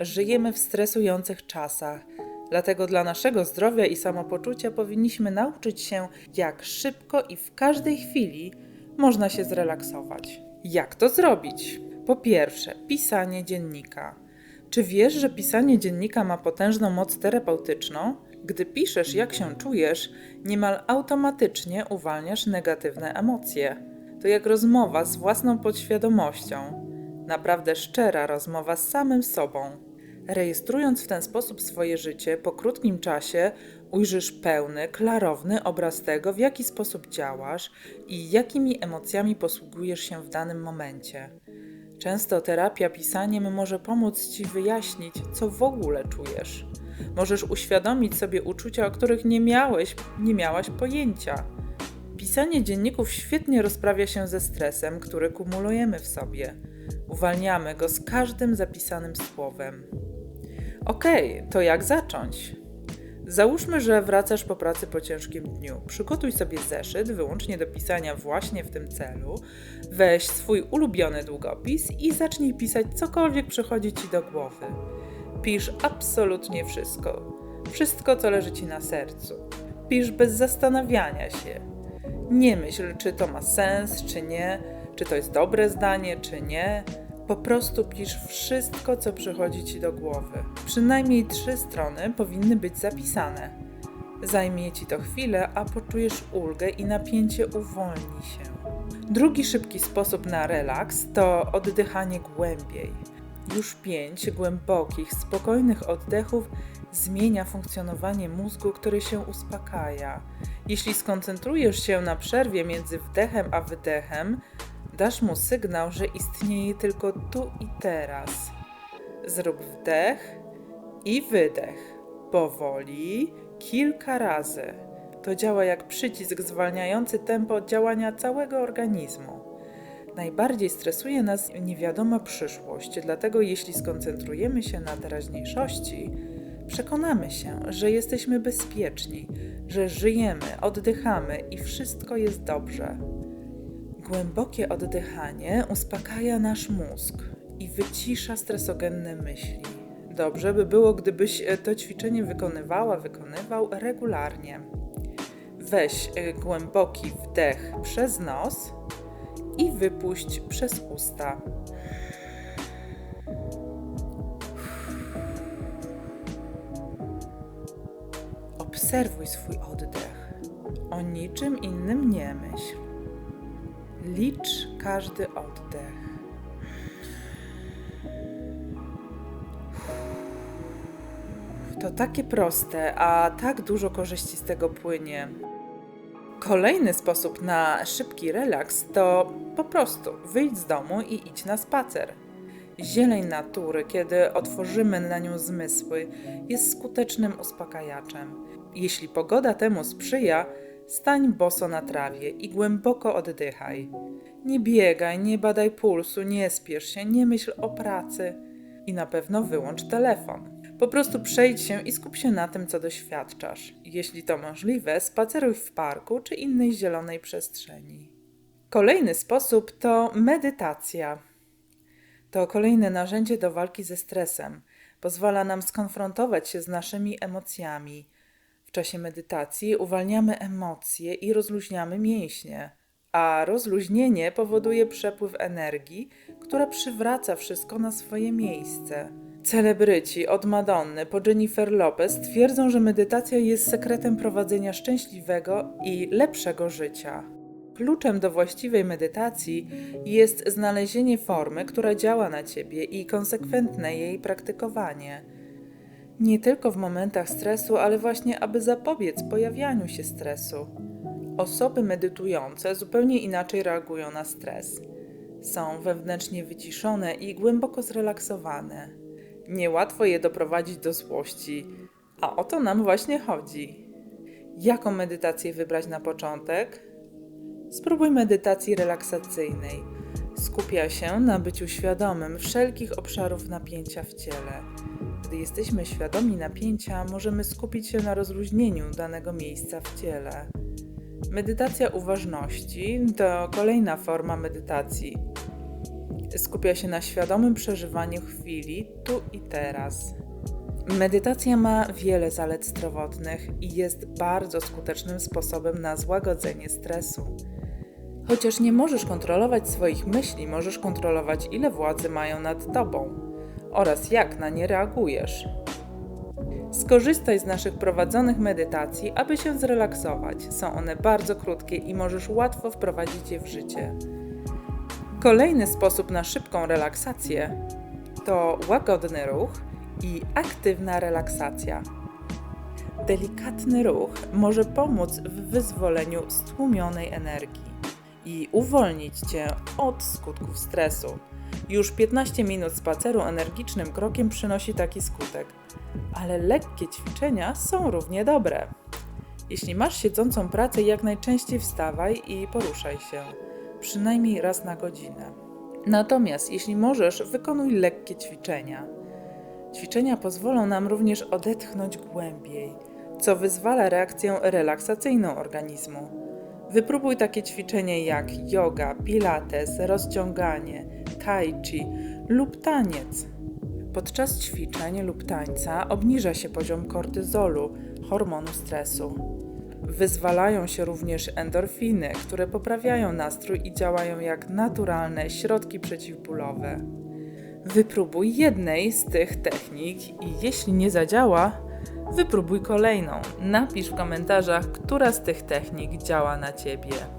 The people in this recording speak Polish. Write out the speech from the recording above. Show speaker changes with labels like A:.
A: Żyjemy w stresujących czasach, dlatego dla naszego zdrowia i samopoczucia powinniśmy nauczyć się, jak szybko i w każdej chwili można się zrelaksować. Jak to zrobić? Po pierwsze, pisanie dziennika. Czy wiesz, że pisanie dziennika ma potężną moc terapeutyczną? Gdy piszesz, jak się czujesz, niemal automatycznie uwalniasz negatywne emocje. To jak rozmowa z własną podświadomością. Naprawdę szczera rozmowa z samym sobą. Rejestrując w ten sposób swoje życie, po krótkim czasie ujrzysz pełny, klarowny obraz tego, w jaki sposób działasz i jakimi emocjami posługujesz się w danym momencie. Często terapia pisaniem może pomóc ci wyjaśnić, co w ogóle czujesz. Możesz uświadomić sobie uczucia, o których nie miałeś, nie miałaś pojęcia. Pisanie dzienników świetnie rozprawia się ze stresem, który kumulujemy w sobie. Uwalniamy go z każdym zapisanym słowem. Okej, to jak zacząć? Załóżmy, że wracasz po pracy po ciężkim dniu. Przygotuj sobie zeszyt wyłącznie do pisania właśnie w tym celu. Weź swój ulubiony długopis i zacznij pisać cokolwiek przychodzi ci do głowy. Pisz absolutnie wszystko. Wszystko, co leży ci na sercu. Pisz bez zastanawiania się. Nie myśl, czy to ma sens, czy nie, czy to jest dobre zdanie, czy nie. Po prostu pisz wszystko, co przychodzi ci do głowy. Przynajmniej trzy strony powinny być zapisane. Zajmie ci to chwilę, a poczujesz ulgę i napięcie uwolni się. Drugi szybki sposób na relaks to oddychanie głębiej. Już pięć głębokich, spokojnych oddechów zmienia funkcjonowanie mózgu, który się uspokaja. Jeśli skoncentrujesz się na przerwie między wdechem a wydechem, dasz mu sygnał, że istnieje tylko tu i teraz. Zrób wdech i wydech. Powoli, kilka razy. To działa jak przycisk zwalniający tempo działania całego organizmu. Najbardziej stresuje nas niewiadoma przyszłość, dlatego jeśli skoncentrujemy się na teraźniejszości, przekonamy się, że jesteśmy bezpieczni, że żyjemy, oddychamy i wszystko jest dobrze. Głębokie oddychanie uspokaja nasz mózg i wycisza stresogenne myśli. Dobrze by było, gdybyś e, to ćwiczenie wykonywała, wykonywał regularnie. Weź e, głęboki wdech przez nos i wypuść przez usta. Obserwuj swój oddech. O niczym innym nie myśl. Licz każdy oddech. To takie proste, a tak dużo korzyści z tego płynie. Kolejny sposób na szybki relaks to po prostu wyjdź z domu i idź na spacer. Zieleń natury, kiedy otworzymy na nią zmysły, jest skutecznym uspokajaczem. Jeśli pogoda temu sprzyja, stań boso na trawie i głęboko oddychaj. Nie biegaj, nie badaj pulsu, nie spiesz się, nie myśl o pracy i na pewno wyłącz telefon. Po prostu przejdź się i skup się na tym, co doświadczasz. Jeśli to możliwe, spaceruj w parku czy innej zielonej przestrzeni. Kolejny sposób to medytacja. To kolejne narzędzie do walki ze stresem. Pozwala nam skonfrontować się z naszymi emocjami. W czasie medytacji uwalniamy emocje i rozluźniamy mięśnie, a rozluźnienie powoduje przepływ energii, która przywraca wszystko na swoje miejsce. Celebryci od Madonny po Jennifer Lopez twierdzą, że medytacja jest sekretem prowadzenia szczęśliwego i lepszego życia. Kluczem do właściwej medytacji jest znalezienie formy, która działa na ciebie i konsekwentne jej praktykowanie. Nie tylko w momentach stresu, ale właśnie aby zapobiec pojawianiu się stresu. Osoby medytujące zupełnie inaczej reagują na stres. Są wewnętrznie wyciszone i głęboko zrelaksowane. Niełatwo je doprowadzić do złości, a o to nam właśnie chodzi. Jaką medytację wybrać na początek? Spróbuj medytacji relaksacyjnej. Skupia się na byciu świadomym wszelkich obszarów napięcia w ciele. Gdy jesteśmy świadomi napięcia, możemy skupić się na rozluźnieniu danego miejsca w ciele. Medytacja uważności to kolejna forma medytacji. Skupia się na świadomym przeżywaniu chwili tu i teraz. Medytacja ma wiele zalet zdrowotnych i jest bardzo skutecznym sposobem na złagodzenie stresu. Chociaż nie możesz kontrolować swoich myśli, możesz kontrolować, ile władzy mają nad tobą oraz jak na nie reagujesz. Skorzystaj z naszych prowadzonych medytacji, aby się zrelaksować. Są one bardzo krótkie i możesz łatwo wprowadzić je w życie. Kolejny sposób na szybką relaksację to łagodny ruch i aktywna relaksacja. Delikatny ruch może pomóc w wyzwoleniu stłumionej energii i uwolnić cię od skutków stresu. Już 15 minut spaceru energicznym krokiem przynosi taki skutek, ale lekkie ćwiczenia są równie dobre. Jeśli masz siedzącą pracę, jak najczęściej wstawaj i poruszaj się, przynajmniej raz na godzinę. Natomiast jeśli możesz, wykonuj lekkie ćwiczenia. Ćwiczenia pozwolą nam również odetchnąć głębiej, co wyzwala reakcję relaksacyjną organizmu. Wypróbuj takie ćwiczenie jak yoga, pilates, rozciąganie, tai chi lub taniec. Podczas ćwiczeń lub tańca obniża się poziom kortyzolu, hormonu stresu. Wyzwalają się również endorfiny, które poprawiają nastrój i działają jak naturalne środki przeciwbólowe. Wypróbuj jednej z tych technik i jeśli nie zadziała, wypróbuj kolejną. Napisz w komentarzach, która z tych technik działa na ciebie.